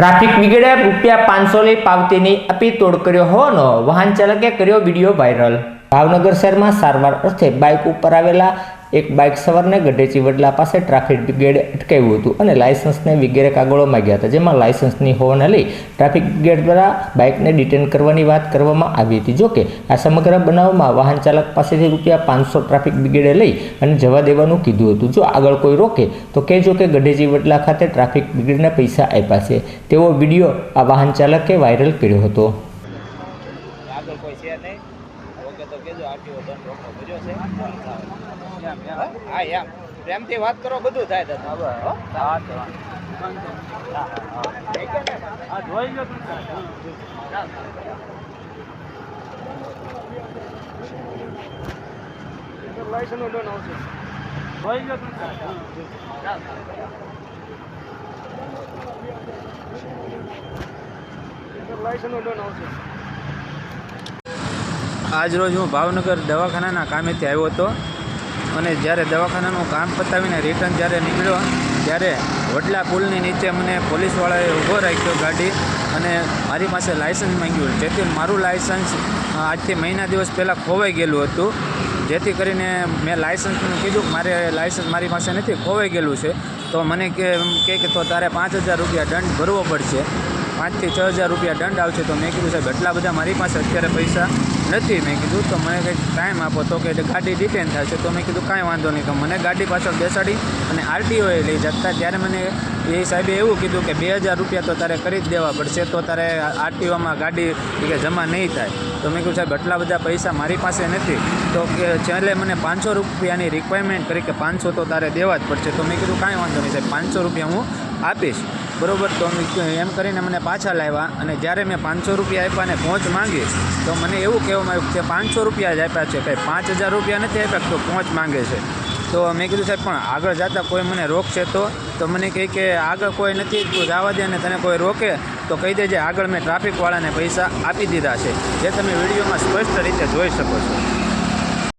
Traffic બ્રિગેડે રૂપિયા પાંચસો લઈ પાવતીની અપી તોડ કર્યો હોવાનો વાહન ચાલકે કર્યો વીડિયો વાયરલ. ભાવનગર શહેરમાં સારવાર અર્થે બાઇક ઉપર આવેલા એક બાઇક સવારને ગઢેચી વડલા પાસે ટ્રાફિક બ્રિગેડે અટકાવ્યું હતું અને લાયસન્સને વગેરે કાગળો માંગ્યા હતા, જેમાં લાયસન્સની હોવાને લઈ ટ્રાફિક બ્રિગેડ દ્વારા બાઇકને ડિટેન કરવાની વાત કરવામાં આવી હતી. જોકે આ સમગ્ર બનાવમાં વાહન ચાલક પાસેથી રૂપિયા પાંચસો ટ્રાફિક બ્રિગેડે લઈ અને જવા દેવાનું કીધું હતું. જો આગળ કોઈ રોકે, તો કહેજો કે ગઢેચી વડલા ખાતે ટ્રાફિક બ્રિગેડને પૈસા આપ્યા છે. તેવો વીડિયો આ વાહન ચાલકે વાયરલ કર્યો હતો. ઓકે, તો કેજો, આરટીઓ દંડ રોકો કર્યો છે. હા, એમ. પ્રેમથી વાત કરો, બધું થાય દાદા હો? ઠીક લાઇસન્સ ને? આજ રોજ હું ભાવનગર દવાખાનાના કામેથી આવ્યો હતો અને જ્યારે દવાખાનાનું કામ પતાવીને રિટર્ન જ્યારે નીકળ્યો, ત્યારે વડલા પુલની નીચે મને પોલીસવાળાએ ઊભો રાખ્યો ગાડી અને મારી પાસે લાયસન્સ માંગ્યું. જેથી મારું લાયસન્સ આજથી મહિના દિવસ પહેલાં ખોવાઈ ગયેલું હતું. જેથી કરીને મેં લાયસન્સનું કીધું મારે લાયસન્સ મારી પાસે નથી, ખોવાઈ ગયેલું છે. તો મને કે કે, તો તારે પાંચ હજાર રૂપિયા દંડ ભરવો પડશે. પાંચથી છ હજાર રૂપિયા દંડ આવશે તો મેં કીધું, સાહેબ, એટલા બધા મારી પાસે અત્યારે પૈસા નથી. મેં કીધું, તો મને કંઈક ટાઈમ આપો. તો કે ગાડી ડિટેન થશે. તો મેં કીધું, કાંઈ વાંધો નહીં. તો મને ગાડી પાછળ બેસાડી અને આરટીઓએ લઈ જતા. ત્યારે મને એ સાહેબે એવું કીધું કે, બે હજાર રૂપિયા તો તારે કરી જ દેવા પડશે, તો તારે આરટીઓમાં ગાડી કે જમા નહીં થાય. તો મેં કીધું, સાહેબ એટલા બધા પૈસા મારી પાસે નથી. તો કે, છેલ્લે મને પાંચસો રૂપિયાની રિક્વાયરમેન્ટ કરી કે, પાંચસો તો તારે દેવા જ પડશે. તો મેં કીધું, કાંઈ વાંધો નહીં સાહેબ, પાંચસો રૂપિયા હું આપીશ. બરોબર, તો એમ કરીને મને પાછા લાવ્યા અને જ્યારે મેં પાંચસો રૂપિયા આપ્યા અને પહોંચ માંગી, તો મને એવું કહેવામાં આવ્યું કે પાંચસો રૂપિયા જ આપ્યા છે, કંઈ પાંચ હજાર રૂપિયા નથી આપ્યા તો પહોંચ માંગે છે. તો મેં કીધું, સાહેબ, પણ આગળ જતાં કોઈ મને રોકશે તો? તો મને કહે કે, આગળ કોઈ નથી, તું જવા દે અને તને કોઈ રોકે, તો કહી દેજે, આગળ મેં ટ્રાફિકવાળાને પૈસા આપી દીધા છે. જે તમે વિડીયોમાં સ્પષ્ટ રીતે જોઈ શકો છો.